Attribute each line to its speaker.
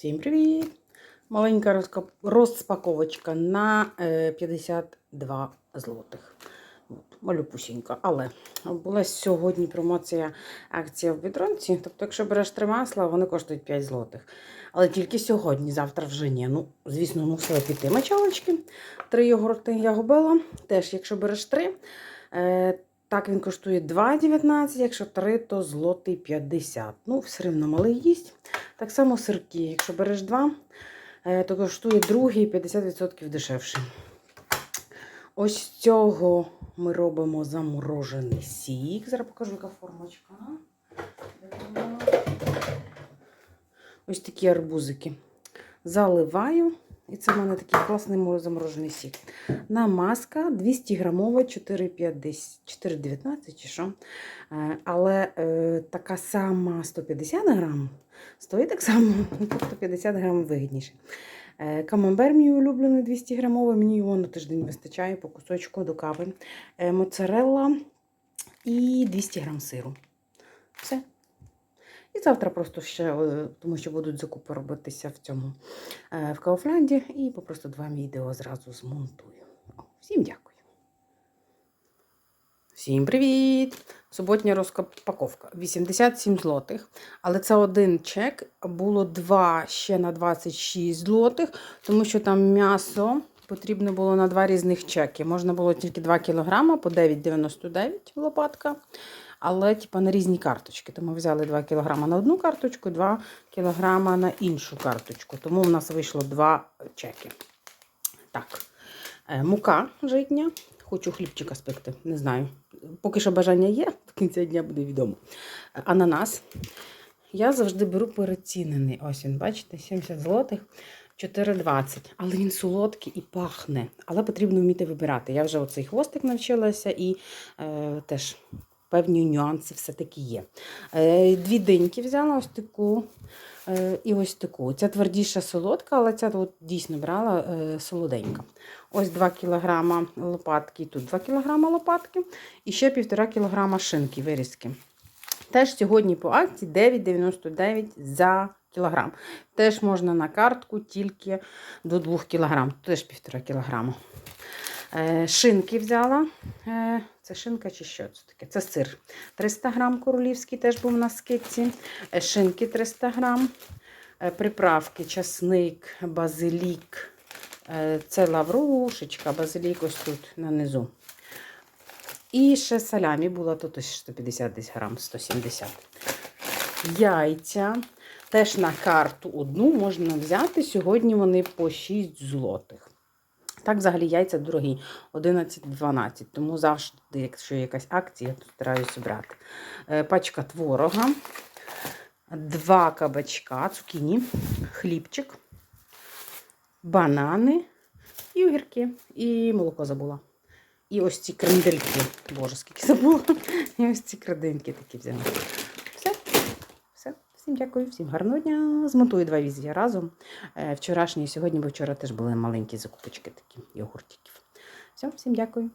Speaker 1: Всім привіт! Маленька розпаковочка на е, 52 злотих. От, малюпусінька. Але була сьогодні промоція акція в бідронці. Тобто, якщо береш три масла, вони коштують 5 злотих. Але тільки сьогодні, завтра вже ні. Ну, звісно, мусила піти мочалочки. Три йогурти я губила. Теж, якщо береш три, е, так він коштує 2,19, якщо три, то злотий 50. Ну, все рівно малий їсть. Так само сирки. Якщо береш два, е, то коштує другий 50% дешевше. Ось цього ми робимо заморожений сік. Зараз покажу, яка формочка. Ось такі арбузики. Заливаю. І це в мене такий класний заморожений сік. Намазка 200 грамова 4,19 чи що. Е, Але е, така сама 150 грам стоїть так само, тобто 50 грам вигідніше. Е, Камамбер мій улюблений 200 грамовий, мені його на тиждень вистачає по кусочку до кави. Е, Моцарелла і 200 грам сиру. Все. І завтра просто ще, е, тому що будуть закупи робитися в цьому е, в Кауфлянді, і попросту два відео зразу змонтую. Всім дякую. Всім привіт! Суботня розпаковка. 87 злотих. Але це один чек. Було два ще на 26 злотих, тому що там м'ясо потрібно було на два різних чеки. Можна було тільки 2 кг по 9,99 лопатка. Але типу, на різні карточки. Тому взяли 2 кг на одну карточку, 2 кг на іншу карточку. Тому в нас вийшло два чеки. Так, е, мука житня. Хочу хлібчика спекти, не знаю. Поки що бажання є, до кінця дня буде відомо. Е, Ананас. Я завжди беру перецінений. Ось він, бачите, 70 злотих, 4,20. Але він солодкий і пахне. Але потрібно вміти вибирати. Я вже оцей хвостик навчилася і е, теж певні нюанси все-таки є. Е, дві диньки взяла ось таку е, і ось таку. Ця твердіша солодка, але ця от дійсно брала е, солоденька. Ось 2 кг лопатки, тут 2 кг лопатки і ще 1,5 кг шинки вирізки. Теж сьогодні по акції 9,99 за кілограм. Теж можна на картку тільки до 2 кг, теж 1,5 кг. Е, Шинки взяла. Е, Це шинка чи що це таке? Це сир. 300 грам королівський теж був на скидці. Е, Шинки 300 грам. Приправки, часник, базилік. Це лаврушечка, базилік ось тут нанизу. І ще салямі була тут ось 150 десь грам, 170. Яйця. Теж на карту одну можна взяти. Сьогодні вони по 6 злотих. Так, взагалі, яйця дорогі, 11-12. Тому завжди, якщо є якась акція, то стараюся брати. Е, Пачка творога, два кабачка, цукіні, хлібчик, банани і огірки. І молоко забула. І ось ці крендельки. Боже, скільки забула. І ось ці крендельки такі взяла. Всім дякую, всім гарного дня. Змонтую два візія разом. Вчорашній Вчорашні і сьогодні, бо вчора теж були маленькі закупочки такі йогуртиків. Все, всім дякую.